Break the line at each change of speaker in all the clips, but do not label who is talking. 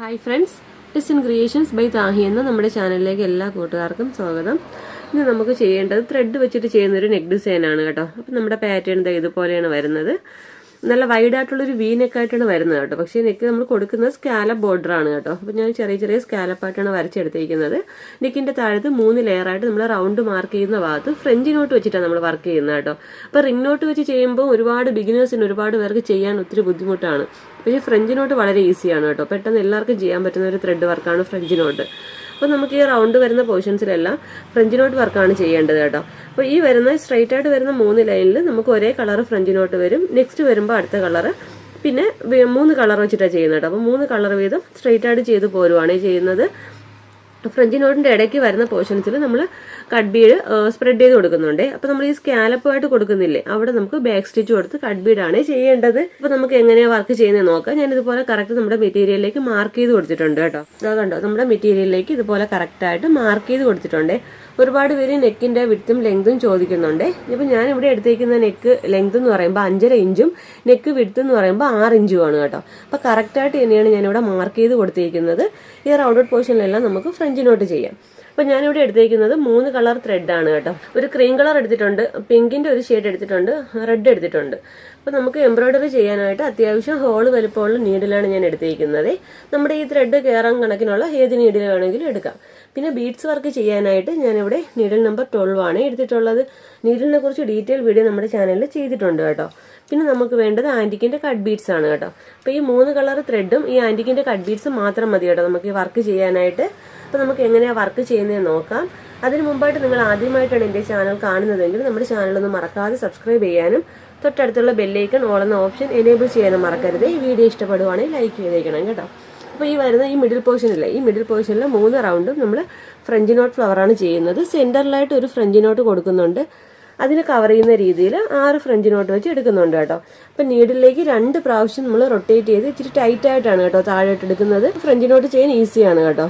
Hi friends design creations by Thahi എന്ന നമ്മുടെ ചാനലിലേക്ക് എല്ലാ കൂട്ടുകാർക്കും സ്വാഗതം. ഇന്ന് നമുക്ക് ചെയ്യേണ്ടത് ത്രെഡ് വെച്ചിട്ട് ചെയ്യുന്ന ഒരു നെക്ക് ഡിസൈനാണ് കേട്ടോ. അപ്പം നമ്മുടെ പാറ്റേൺ ദേ ഇതുപോലെയാണ് വരുന്നത്. നല്ല വൈഡ് ആയിട്ടുള്ളൊരു വി നെക്കായിട്ടാണ് വരുന്നത് കേട്ടോ. പക്ഷേ നെക്ക് നമ്മൾ കൊടുക്കുന്നത് സ്കാലപ്പ് ബോർഡർ ആണ് കേട്ടോ. അപ്പം ഞാൻ ചെറിയ ചെറിയ സ്കാലപ്പായിട്ടാണ് വരച്ചെടുത്തിരിക്കുന്നത്. നെക്കിന്റെ താഴത്ത് മൂന്ന് ലെയറായിട്ട് നമ്മൾ റൗണ്ട് മാർക്ക് ചെയ്യുന്ന ഭാഗത്ത് ഫ്രഞ്ച് നോട്ട് വെച്ചിട്ടാണ് നമ്മൾ വർക്ക് ചെയ്യുന്നത് കേട്ടോ. അപ്പോൾ റിംഗ് നോട്ട് വെച്ച് ചെയ്യുമ്പോൾ ഒരുപാട് ബിഗിനേഴ്സിന് ഒരുപാട് പേർക്ക് ചെയ്യാൻ ഒത്തിരി ബുദ്ധിമുട്ടാണ്. പക്ഷേ ഫ്രഞ്ചിനോട്ട് വളരെ ഈസിയാണ് കേട്ടോ. പെട്ടെന്ന് എല്ലാവർക്കും ചെയ്യാൻ പറ്റുന്ന ഒരു ത്രെഡ് വർക്കാണ് ഫ്രഞ്ച് നോട്ട് അപ്പോൾ നമുക്ക് ഈ റൗണ്ട് വരുന്ന പോർഷൻസിലെല്ലാം ഫ്രഞ്ചിനോട്ട് വർക്കാണ് ചെയ്യേണ്ടത് കേട്ടോ. അപ്പോൾ ഈ വരുന്ന സ്ട്രൈറ്റ് ആയിട്ട് വരുന്ന മൂന്ന് ലൈനിൽ നമുക്ക് ഒരേ കളർ ഫ്രഞ്ചിനോട്ട് വരും. നെക്സ്റ്റ് വരുമ്പോൾ അടുത്ത കളറ് പിന്നെ മൂന്ന് കളർ വെച്ചിട്ടാണ് ചെയ്യുന്നത് കേട്ടോ. അപ്പോൾ മൂന്ന് കളർ വീതം സ്ട്രൈറ്റ് ആയിട്ട് ചെയ്ത് പോരുവാണ് ചെയ്യുന്നത്. ഫ്രഞ്ച് നോട്ടിന്റെ ഇടയ്ക്ക് വരുന്ന പോർഷൻസിൽ നമ്മൾ കട്ട് ബീഡ് സ്പ്രെഡ് ചെയ്ത് കൊടുക്കുന്നുണ്ട്. അപ്പോൾ നമ്മൾ ഈ സ്കാലപ്പായിട്ട് കൊടുക്കുന്നില്ലേ അവിടെ നമുക്ക് ബാക്ക് സ്റ്റിച്ച് കൊടുത്ത് കട്ട് ബീഡാണ് ചെയ്യേണ്ടത്. അപ്പോൾ നമുക്ക് എങ്ങനെയാണ് വർക്ക് ചെയ്യുന്നത് നോക്കാം. ഞാൻ ഇതുപോലെ കറക്റ്റ് നമ്മുടെ മെറ്റീരിയലിലേക്ക് മാർക്ക് ചെയ്ത് കൊടുത്തിട്ടുണ്ട് കേട്ടോ. ഇതാ കണ്ടോ നമ്മുടെ മെറ്റീരിയലിലേക്ക് ഇതുപോലെ കറക്റ്റ് ആയിട്ട് മാർക്ക് ചെയ്ത് കൊടുത്തിട്ടുണ്ട്. ഒരുപാട് പേര് നെക്കിന്റെ വിടുത്തും ലെങ്തും ചോദിക്കുന്നുണ്ട്. ഇപ്പം ഞാൻ ഇവിടെ എടുത്തേക്കുന്ന നെക്ക് ലെങ്ത് എന്ന് പറയുമ്പോൾ അഞ്ചര ഇഞ്ചും നെക്ക് വിടുത്ത് എന്ന് പറയുമ്പോൾ ആറ് ഇഞ്ചും ആണ് കേട്ടോ. അപ്പോൾ കറക്റ്റായിട്ട് തന്നെയാണ് ഇവിടെ മാർക്ക് ചെയ്ത് കൊടുത്തേക്കുന്നത്. ഈ റൗണ്ടഡ് പോർഷനിലെല്ലാം നമുക്ക് ഫ്രഞ്ച് നോട്ട് ചെയ്യാം. അപ്പോൾ ഞാനിവിടെ എടുത്തേക്കുന്നത് മൂന്ന് കളർ ത്രെഡ് ആണ് കേട്ടോ. ഒരു ക്രീം കളർ എടുത്തിട്ടുണ്ട് പിങ്കിന്റെ ഒരു ഷെയ്ഡ് എടുത്തിട്ടുണ്ട് റെഡ് എടുത്തിട്ടുണ്ട്. അപ്പോൾ നമുക്ക് എംബ്രോയിഡറി ചെയ്യാനായിട്ട് അത്യാവശ്യം ഹോൾ വലുപ്പമുള്ള നീഡിലാണ് ഞാൻ എടുത്തിരിക്കുന്നത് നമ്മുടെ ഈ ത്രെഡ് കയറാൻ കണക്കിനുള്ള ഏത് നീഡിൽ വേണമെങ്കിലും എടുക്കാം. പിന്നെ ബീഡ്സ് വർക്ക് ചെയ്യാനായിട്ട് ഞാനിവിടെ നീഡിൽ നമ്പർ ട്വൽവ് ആണ് എടുത്തിട്ടുള്ളത്. നീഡിലിനെ കുറിച്ച് ഡീറ്റെയിൽ വീഡിയോ നമ്മുടെ ചാനലിൽ ചെയ്തിട്ടുണ്ട് കേട്ടോ. പിന്നെ നമുക്ക് വേണ്ടത് ആന്റിക്കിന്റെ കട്ട് ബീഡ്സ് ആണ് കേട്ടോ. അപ്പോൾ ഈ മൂന്ന് കളർ ത്രെഡും ഈ ആന്റിക്കിന്റെ കട്ട് ബീഡ്സ് മാത്രം മതി കേട്ടോ നമുക്ക് ഈ വർക്ക് ചെയ്യാനായിട്ട്. അപ്പോൾ നമുക്ക് എങ്ങനെയാണ് വർക്ക് ചെയ്യുന്നത് നോക്കാം. അതിന് മുമ്പായിട്ട് നിങ്ങൾ ആദ്യമായിട്ടാണ് എന്റെ ചാനൽ കാണുന്നതെങ്കിൽ നമ്മുടെ ചാനലൊന്ന് മറക്കാതെ സബ്സ്ക്രൈബ് ചെയ്യാനും തൊട്ടടുത്തുള്ള ബെല്ലൈക്കൺ എന്ന ഓപ്ഷൻ എനേബിൾ ചെയ്യാനും മറക്കരുത്. ഈ വീഡിയോ ഇഷ്ടപ്പെടുവാണെങ്കിൽ ലൈക്ക് ചെയ്തേക്കണം കേട്ടോ. അപ്പോൾ ഈ വരുന്ന ഈ മിഡിൽ പോർഷനില്ല ഈ മിഡിൽ പോർഷനിൽ മൂന്ന് റൗണ്ടും നമ്മൾ ഫ്രഞ്ച് നോട്ട് ഫ്ലവറാണ് ചെയ്യുന്നത്. സെന്ററിലായിട്ട് ഒരു ഫ്രഞ്ച് നോട്ട് കൊടുക്കുന്നുണ്ട്. അതിന് കവർ ചെയ്യുന്ന രീതിയിൽ ആറ് ഫ്രഞ്ച് നോട്ട് വെച്ച് എടുക്കുന്നുണ്ട് കേട്ടോ. അപ്പം നീഡിലേക്ക് രണ്ട് പ്രാവശ്യം നമ്മൾ റൊട്ടേറ്റ് ചെയ്ത് ഇച്ചിരി ടൈറ്റായിട്ടാണ് കേട്ടോ താഴോട്ട് എടുക്കുന്നത്. ഫ്രഞ്ച് നോട്ട് ചെയ്യാൻ ഈസിയാണ് കേട്ടോ.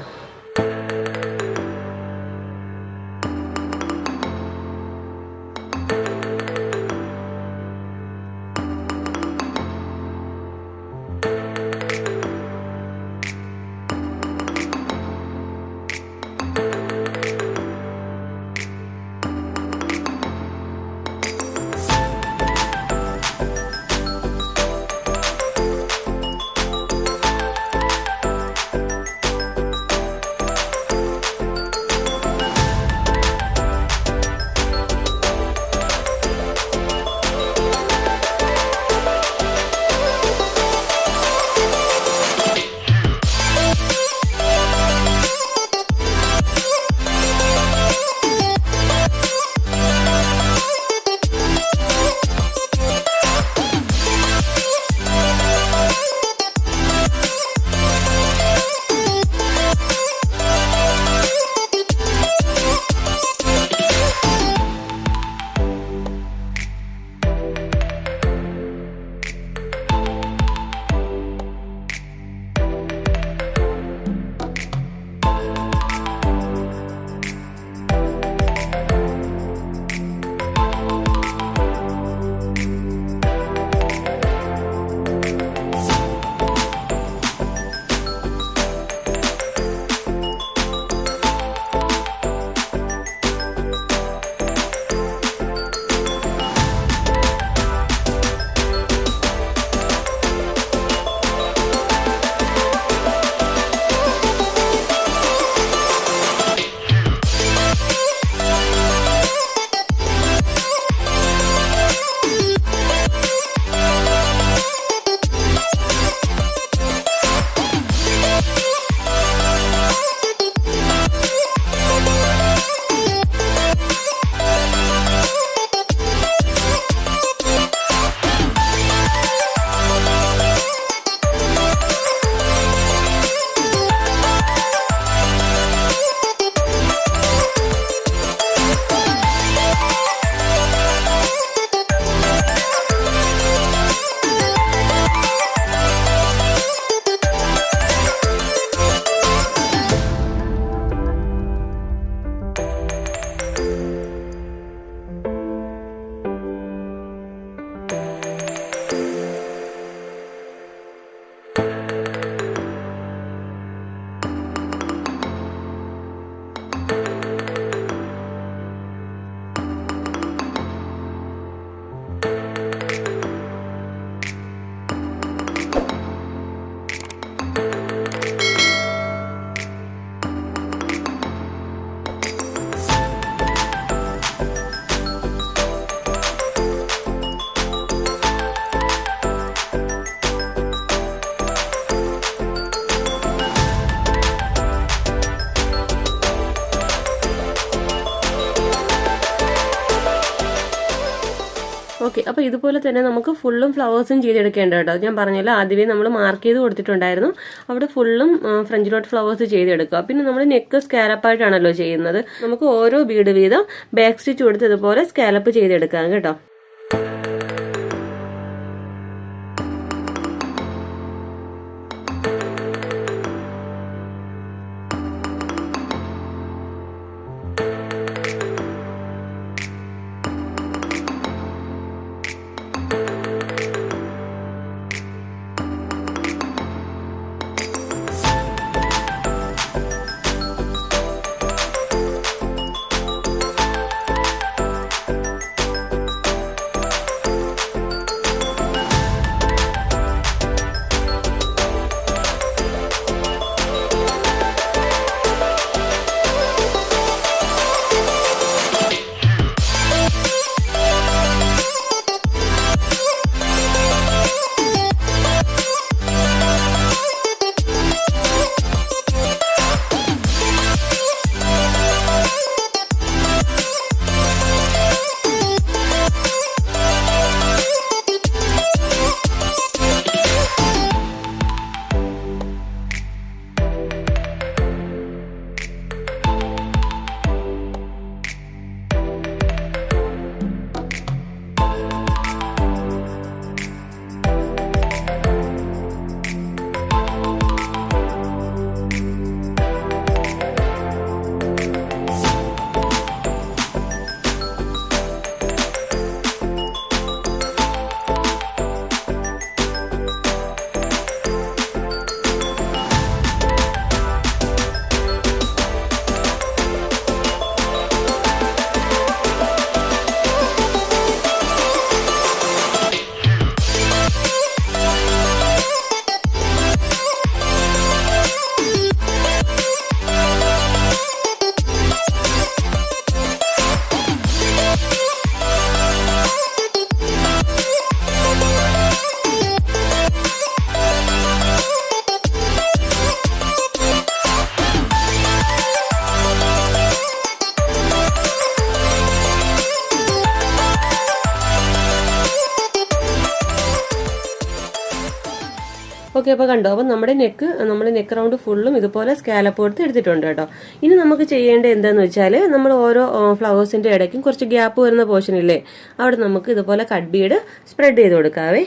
ഓക്കെ അപ്പോൾ ഇതുപോലെ തന്നെ നമുക്ക് ഫുള്ളും ഫ്ലവേഴ്സും ചെയ്തെടുക്കേണ്ട കേട്ടോ ഞാൻ പറഞ്ഞല്ലോ ആദ്യമേ നമ്മൾ മാർക്ക് ചെയ്ത് കൊടുത്തിട്ടുണ്ടായിരുന്നു. അവിടെ ഫുള്ളും ഫ്രഞ്ച് ഡോട്ട് ഫ്ലവേഴ്സ് ചെയ്തെടുക്കുക. പിന്നെ നമ്മൾ നെക്ക് സ്കാലപ്പായിട്ടാണല്ലോ ചെയ്യുന്നത്. നമുക്ക് ഓരോ ബീഡ് വീതം ബാക്ക് സ്റ്റിച്ച് കൊടുത്ത് ഇതുപോലെ സ്കാലപ്പ് ചെയ്തെടുക്കാം കേട്ടോ. ഓക്കെ അപ്പോൾ കണ്ടോ അപ്പോൾ നമ്മുടെ നെക്ക് നമ്മുടെ നെക്ക് റൗണ്ട് ഫുള്ളും ഇതുപോലെ സ്കാലപ്പ് കൊടുത്ത് എടുത്തിട്ടുണ്ട് കേട്ടോ. ഇനി നമുക്ക് ചെയ്യേണ്ടത് എന്താണെന്ന് വെച്ചാൽ നമ്മൾ ഓരോ ഫ്ലവേഴ്സിന്റെ ഇടയ്ക്കും കുറച്ച് ഗ്യാപ്പ് വരുന്ന പോർഷൻ ഇല്ലേ അവിടെ നമുക്ക് ഇതുപോലെ കട്ട് ബീഡ് സ്പ്രെഡ് ചെയ്ത് കൊടുക്കാവേ.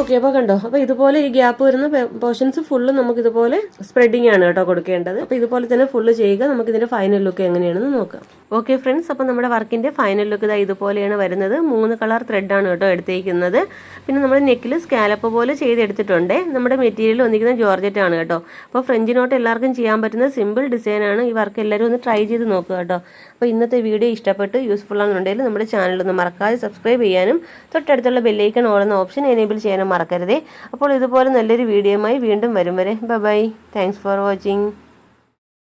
ഓക്കെ അപ്പോൾ കണ്ടോ അപ്പോൾ ഇതുപോലെ ഈ ഗ്യാപ്പ് വരുന്ന പോർഷൻസ് ഫുള്ള് നമുക്ക് ഇതുപോലെ സ്പ്രെഡിങ് ആണ് കേട്ടോ കൊടുക്കേണ്ടത്. അപ്പോൾ ഇതുപോലെ തന്നെ ഫുള്ള് ചെയ്യുക. നമുക്ക് ഇതിന്റെ ഫൈനൽ ലുക്ക് എങ്ങനെയാണെന്ന് നോക്കാം. ഓക്കെ ഫ്രണ്ട്സ് അപ്പോൾ നമ്മുടെ വർക്കിന്റെ ഫൈനൽ ലുക്ക് ഇതാ ഇതുപോലെയാണ് വരുന്നത്. മൂന്ന് കളർ ത്രെഡാണ് കേട്ടോ എടുത്തേക്കുന്നത്. പിന്നെ നമ്മൾ നെക്കിൽ സ്കാലപ്പ് പോലെ ചെയ്തെടുത്തിട്ടുണ്ട്. നമ്മുടെ മെറ്റീരിയൽ ഒന്നിക്കുന്ന ജോർജറ്റ് ആണ് കേട്ടോ. അപ്പോൾ ഫ്രഞ്ച് നോട്ട് എല്ലാവർക്കും ചെയ്യാൻ പറ്റുന്ന സിമ്പിൾ ഡിസൈനാണ് ഈ വർക്ക് എല്ലാവരും ഒന്ന് ട്രൈ ചെയ്ത് നോക്കുക കേട്ടോ. അപ്പോൾ ഇന്നത്തെ വീഡിയോ ഇഷ്ടപ്പെട്ട് യൂസ്ഫുൾ ആണെന്നുണ്ടെങ്കിൽ നമ്മുടെ ചാനൽ ഒന്ന് മറക്കാതെ സബ്സ്ക്രൈബ് ചെയ്യാനും തൊട്ടടുത്തുള്ള ബെല്ലൈക്കൺ ഓടുന്ന ഓപ്ഷൻ എനേബിൾ ചെയ്യാനും മറക്കരുതേ. അപ്പോൾ ഇതുപോലെ നല്ലൊരു വീഡിയോയുമായി വീണ്ടും വരും വരെ. Bye bye thanks for watching